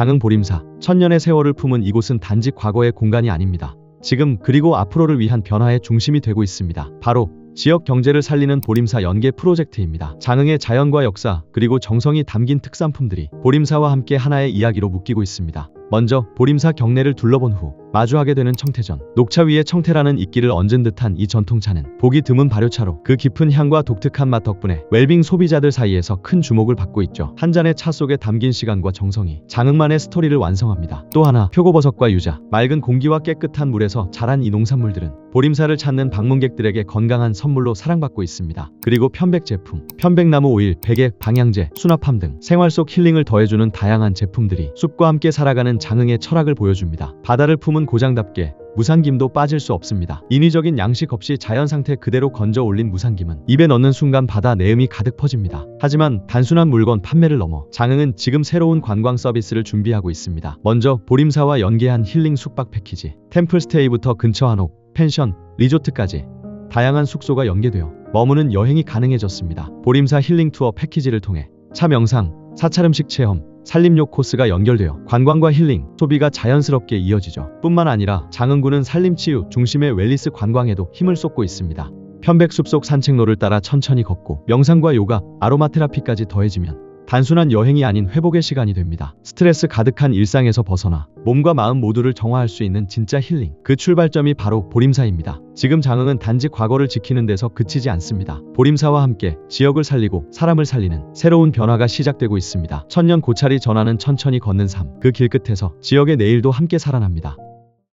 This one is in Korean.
장흥 보림사. 천년의 세월을 품은 이곳은 단지 과거의 공간이 아닙니다. 지금 그리고 앞으로를 위한 변화의 중심이 되고 있습니다. 바로 지역 경제를 살리는 보림사 연계 프로젝트입니다. 장흥의 자연과 역사 그리고 정성이 담긴 특산품들이 보림사와 함께 하나의 이야기로 묶이고 있습니다. 먼저 보림사 경내를 둘러본 후 마주하게 되는 청태전. 녹차 위에 청태라는 이끼를 얹은 듯한 이 전통차는 보기 드문 발효차로 그 깊은 향과 독특한 맛 덕분에 웰빙 소비자들 사이에서 큰 주목을 받고 있죠. 한 잔의 차 속에 담긴 시간과 정성이 장흥만의 스토리를 완성합니다. 또 하나 표고버섯과 유자, 맑은 공기와 깨끗한 물에서 자란 이 농산물들은 보림사를 찾는 방문객들에게 건강한 선물로 사랑받고 있습니다. 그리고 편백 제품, 편백나무 오일, 베개, 방향제, 수납함 등 생활 속 힐링을 더해주는 다양한 제품들이 숲과 함께 살아가는 장흥의 철학을 보여줍니다. 바다를 품은 고장답게 무산김도 빠질 수 없습니다. 인위적인 양식 없이 자연 상태 그대로 건져 올린 무산김은 입에 넣는 순간 바다 내음이 가득 퍼집니다. 하지만 단순한 물건 판매를 넘어 장흥은 지금 새로운 관광 서비스를 준비하고 있습니다. 먼저 보림사와 연계한 힐링 숙박 패키지, 템플스테이부터 근처 한옥, 펜션, 리조트까지 다양한 숙소가 연계되어 머무는 여행이 가능해졌습니다. 보림사 힐링 투어 패키지를 통해 차 명상, 사찰 음식 체험, 산림욕 코스가 연결되어 관광과 힐링, 소비가 자연스럽게 이어지죠. 뿐만 아니라 장흥구는 산림치유 중심의 웰리스 관광에도 힘을 쏟고 있습니다. 편백 숲속 산책로를 따라 천천히 걷고 명상과 요가, 아로마 테라피까지 더해지면 단순한 여행이 아닌 회복의 시간이 됩니다. 스트레스 가득한 일상에서 벗어나 몸과 마음 모두를 정화할 수 있는 진짜 힐링. 그 출발점이 바로 보림사입니다. 지금 장흥은 단지 과거를 지키는 데서 그치지 않습니다. 보림사와 함께 지역을 살리고 사람을 살리는 새로운 변화가 시작되고 있습니다. 천년 고찰이 전하는 천천히 걷는 삶. 그 길 끝에서 지역의 내일도 함께 살아납니다.